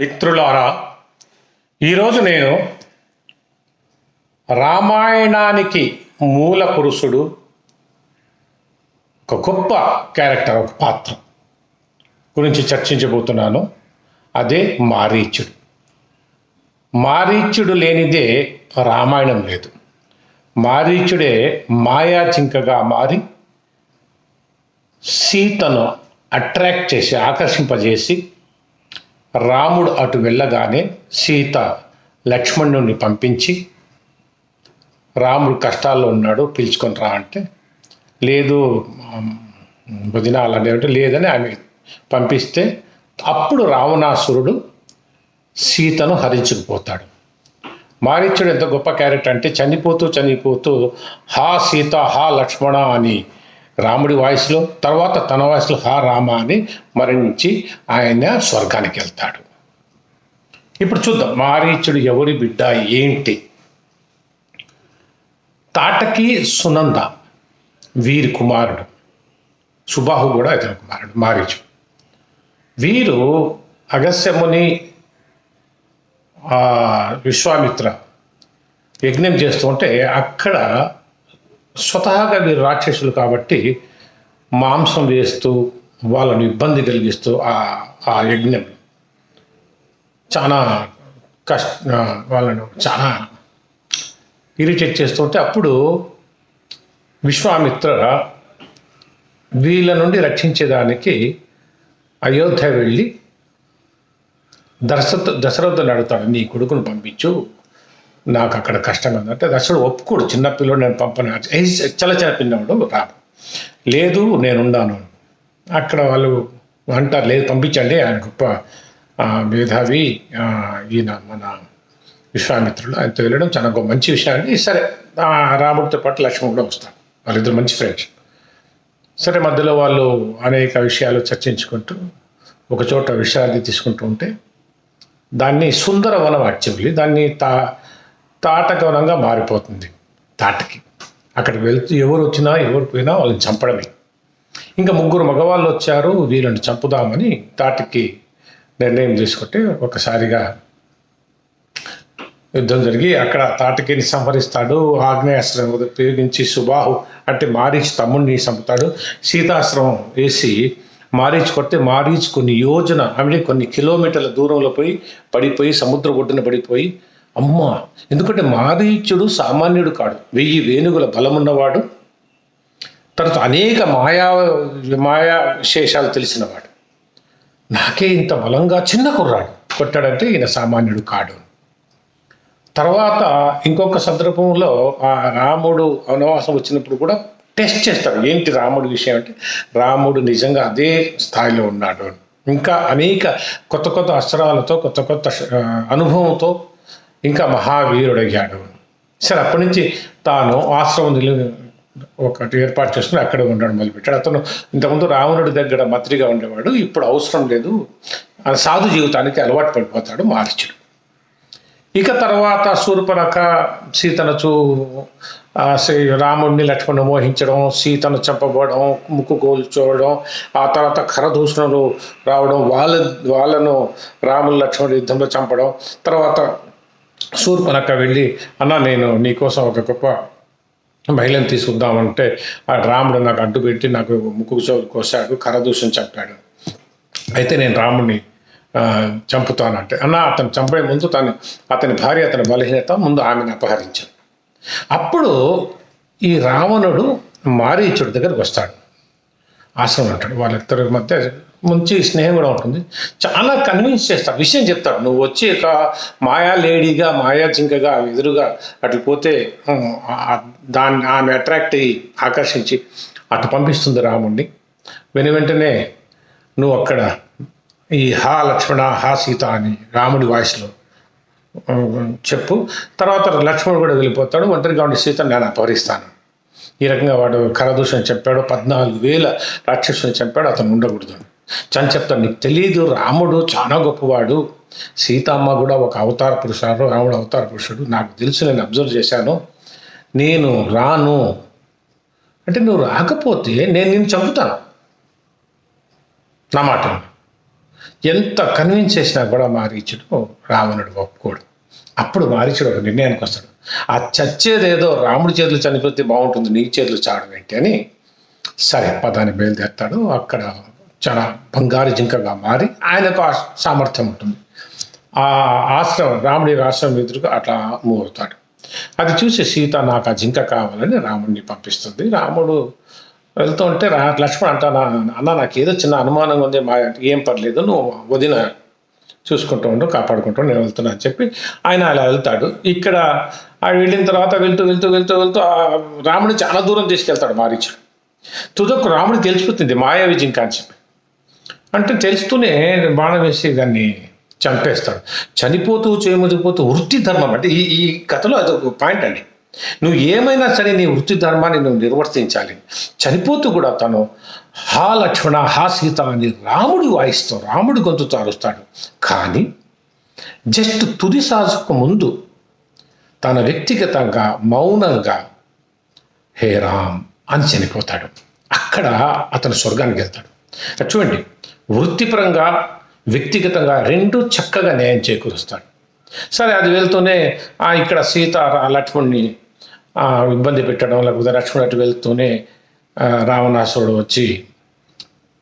మిత్రులారా ఈరోజు నేను రామాయణానికి మూల పురుషుడు ఒక గొప్ప క్యారెక్టర్ ఒక పాత్ర గురించి చర్చించబోతున్నాను. అదే మారీచుడు. మారీచుడు లేనిదే రామాయణం లేదు. మారీచుడే మాయాచింకగా మారి సీతను అట్రాక్ట్ చేసి ఆకర్షింపజేసి రాముడు అటు వెళ్ళగానే సీత లక్ష్మణుని పంపించి రాముడు కష్టాల్లో ఉన్నాడు పిలుచుకొని రా అంటే లేదు వదిన అలాంటి అంటే లేదని ఆమె పంపిస్తే అప్పుడు రావణాసురుడు సీతను హరించుకుపోతాడు. మారీచుడు ఎంత గొప్ప క్యారెక్టర్ అంటే చనిపోతూ చనిపోతూ హా సీత హా లక్ష్మణ అని రాముడి వాయిస్లో తర్వాత తన వాయిస్లో హా రామ అని మరణించి ఆయన స్వర్గానికి వెళ్తాడు. ఇప్పుడు చూద్దాం మారీచుడు ఎవరి బిడ్డ ఏంటి? తాటకి సునంద వీరి కుమారుడు. సుబాహు కూడా ఇతని కుమారుడు మారీచుడు వీరు అగస్యముని విశ్వామిత్ర యజ్ఞం చేస్తూ ఉంటే అక్కడ స్వతహాగా వీరు రాక్షసులు కాబట్టి మాంసం వేస్తూ వాళ్ళను ఇబ్బంది కలిగిస్తూ ఆ ఆ యజ్ఞం చాలా కష్ట వాళ్ళను చాలా ఇరిటేట్ చేస్తుంటే అప్పుడు విశ్వామిత్ర వీళ్ళ నుండి రక్షించేదానికి అయోధ్య వెళ్ళి దశరథ దశరథుని అడుగుతాడు నీ కొడుకును పంపించు. నాకు అక్కడ కష్టంగా ఉంది అంటే దర్శకుడు ఒప్పుకోడు. చిన్నపిల్లడు నేను పంపను. ఏ చల్ల చిన్న పిల్లవాడు రాడు. లేదు నేనున్నాను. అక్కడ వాళ్ళు అంటారు లేదు పంపించండి. ఆయన గొప్ప మేధావి ఈయన మన విశ్వామిత్రుడు. ఆయనతో వెళ్ళడం చాలా గొప్ప మంచి విషయం అండి సరే రాముడితో పాటు లక్ష్మణ్ కూడా వస్తాడు. వాళ్ళిద్దరు మంచి ఫ్రెండ్స్ సరే మధ్యలో వాళ్ళు అనేక విషయాలు చర్చించుకుంటూ ఒక చోట విశ్రాంతి తీసుకుంటూ ఉంటే దాన్ని సుందరవనం యాక్చువల్లీ దాన్ని తా తాటకవనంగా మారిపోతుంది. తాటకి. అక్కడికి వెళ్తూ ఎవరు వచ్చినా ఎవరు పోయినా వాళ్ళని చంపడమే. ఇంకా ముగ్గురు మగవాళ్ళు వచ్చారు వీళ్ళని చంపుదామని తాటకి నిర్ణయం తీసుకుంటే ఒకసారిగా యుద్ధం జరిగి అక్కడ తాటకిని సంహరిస్తాడు. ఆగ్నేయాస్త్రం ఉపయోగించి సుబాహు అంటే మారీచ్ తమ్ముడిని చంపుతాడు. సీతాశ్రమం వేసి మారీచ్ కొడితే మారీచ్ కొన్ని యోజన అంటే కొన్ని కిలోమీటర్ల దూరంలో పోయి పడిపోయి సముద్ర ఒడ్డున పడిపోయి అమ్మ ఎందుకంటే మారీచుడు సామాన్యుడు కాడు. వెయ్యి వేణుగుల బలమున్నవాడు తర్వాత అనేక మాయా మాయా విశేషాలు తెలిసినవాడు. నాకే ఇంత బలంగా చిన్న కుర్రాడు కొట్టాడంటే ఈయన సామాన్యుడు కాడు. తర్వాత ఇంకొక సందర్భంలో ఆ రాముడు వనవాసం వచ్చినప్పుడు కూడా టెస్ట్ చేస్తాడు ఏంటి రాముడి విషయం అంటే రాముడు నిజంగా అదే స్థాయిలో ఉన్నాడు. ఇంకా అనేక కొత్త కొత్త అస్త్రాలతో కొత్త కొత్త అనుభవంతో ఇంకా మహావీరుడయ్యాడు సరే అప్పటి నుంచి తాను ఆశ్రమం ఒకటి ఏర్పాటు చేసుకుని అక్కడే ఉండడం మొదలుపెట్టాడు. అతను ఇంతకుముందు రావణుడి దగ్గర మంత్రిగా ఉండేవాడు ఇప్పుడు అవసరం లేదు. సాధు జీవితానికి అలవాటు పడిపోతాడు మార్చుడు ఇక తర్వాత శూర్పణఖ సీతను చూ శ్రీ రాముడిని లక్ష్మణ్ మోహించడం సీతను చంపబడడం ముక్కు కోల్చోవడం ఆ తర్వాత ఖరదూషణులు రావడం వాళ్ళ వాళ్ళను రాములు లక్ష్మణుడు యుద్ధంలో చంపడం తర్వాత శూర్పణఖ వెళ్ళి అన్న నేను నీకోసం ఒక గొప్ప మహిళను తీసుకుందామంటే ఆ రాముడు నాకు అడ్డు పెట్టి నాకు ముక్కు చెవులు కోసాడు కరదూషణ చెప్పాడు. అయితే నేను రాముడిని చంపుతానంటే అన్న అతను చంపే ముందు తను అతని భార్య అతని బలహీనత ముందు ఆమెను అపహరించాడు అప్పుడు ఈ రావణుడు మారీచుడి దగ్గరికి వస్తాడు. ఆశ్రమం అంటాడు వాళ్ళిద్దరి మధ్య మంచి స్నేహం కూడా ఉంటుంది. చాలా కన్విన్స్ చేస్తాడు విషయం చెప్తాడు నువ్వు వచ్చి ఒక మాయా లేడీగా మాయా జింకగా ఎదురుగా అటు పోతే దాన్ని ఆమె అట్రాక్ట్ అయ్యి ఆకర్షించి అటు పంపిస్తుంది రాముణ్ణి. వెను వెంటనే నువ్వు అక్కడ ఈ హా లక్ష్మణ హా సీత అని రాముడి వాయిస్లో చెప్పు. తర్వాత లక్ష్మణుడు కూడా వెళ్ళిపోతాడు. ఒంటరిగా ఉండి సీతను నేను అపహరిస్తాను. ఈ రకంగా వాడు కరదూషణ చెప్పాడు పద్నాలుగు వేల రాక్షసుని చెప్పాడు అతను ఉండకూడదు. చని చెప్తాడు నీకు తెలియదు రాముడు చాలా గొప్పవాడు. సీతమ్మ కూడా ఒక అవతార పురుషుడు రాముడు అవతార పురుషుడు. నాకు తెలుసు నేను అబ్జర్వ్ చేశాను. నేను రాను. అంటే నువ్వు రాకపోతే నేను నిన్ను చంపుతాను. నా మాట ఎంత కన్విన్స్ చేసినా కూడా మారీచుడు రావణుడు ఒప్పుకోడు. అప్పుడు మారీచుడు ఒక నిర్ణయానికి వస్తాడు. ఆ చచ్చేదేదో రాముడి చేతులు చనిపోతే బాగుంటుంది నీ చేతులు చాడు ఏంటి అని సరే పదాన్ని బయలుదేరుతాడు. అక్కడ చాలా బంగారు జింకగా మారి ఆయనకు ఆ సామర్థ్యం ఉంటుంది. ఆ ఆశ్రమం రాముడి ఆశ్రమం ఎదురుగా అట్లా మూవ్ అవుతాడు. అది చూసి సీత నాకు ఆ జింక కావాలని రాముడిని పంపిస్తుంది. రాముడు వెళ్తూ ఉంటే రా లక్ష్మణ్ అంట అన్న నాకు ఏదో చిన్న అనుమానంగా ఉంది మా ఏం పర్లేదు నువ్వు వదిన చూసుకుంటూ ఉండు కాపాడుకుంటూ నేను వెళ్తున్నా అని చెప్పి ఆయన అలా వెళ్తాడు. ఇక్కడ ఆ వెళ్ళిన తర్వాత వెళ్తూ వెళ్తూ వెళ్తూ వెళ్తూ రాముడిని చాలా దూరం తీసుకెళ్తాడు మారీచుడు. తుదకు రాముడు తెలిసిపోతుంది మాయావి జింక అని చెప్పి. అంటే తెలుస్తూనే బాణం వేసి దాన్ని చంపేస్తాడు. చనిపోతూ చేయమతిపోతూ వృత్తి ధర్మం అంటే ఈ ఈ కథలో అదొక పాయింట్ అండి. నువ్వు ఏమైనా సరే నీ వృత్తి ధర్మాన్ని నువ్వు నిర్వర్తించాలి. చనిపోతూ కూడా తను హా లక్ష్మణ హా సీత అని రాముడు వాయిస్తూ రాముడు గొంతు తారుస్తాడు. కానీ జస్ట్ తుది సాజుకు ముందు తన వ్యక్తిగతంగా మౌనంగా హే రామ్ అని చనిపోతాడు. అక్కడ అతను స్వర్గానికి వెళ్తాడు. చూడండి వృత్తిపరంగా వ్యక్తిగతంగా రెండు చక్కగా న్యాయం చేకూరుస్తాడు. సరే అది వెళ్తూనే ఆ, ఇక్కడ సీత లక్ష్మణ్ణి ఇబ్బంది పెట్టడం లేకపోతే లక్ష్మణ్ అటు వెళ్తూనే రావణాసురుడు వచ్చి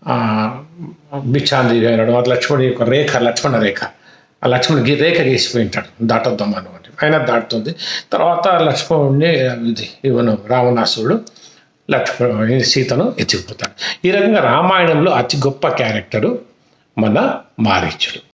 బిచ్చాంది భిక్షాంది వెళ్ళడం అది లక్ష్మణుడి యొక్క రేఖ లక్ష్మణ రేఖ. ఆ లక్ష్మణుడికి రేఖ గీసిపోయి ఉంటాడు. దాటొద్దాం అనుకోండి ఆయన దాటుతుంది. తర్వాత లక్ష్మణుడిని ఇది ఇవను రావణాసురుడు. లక్ష్మణ సీతను ఎత్తిపోతాడు. ఈ రకంగా రామాయణంలో అతి గొప్ప క్యారెక్టరు మన మారీచుడు.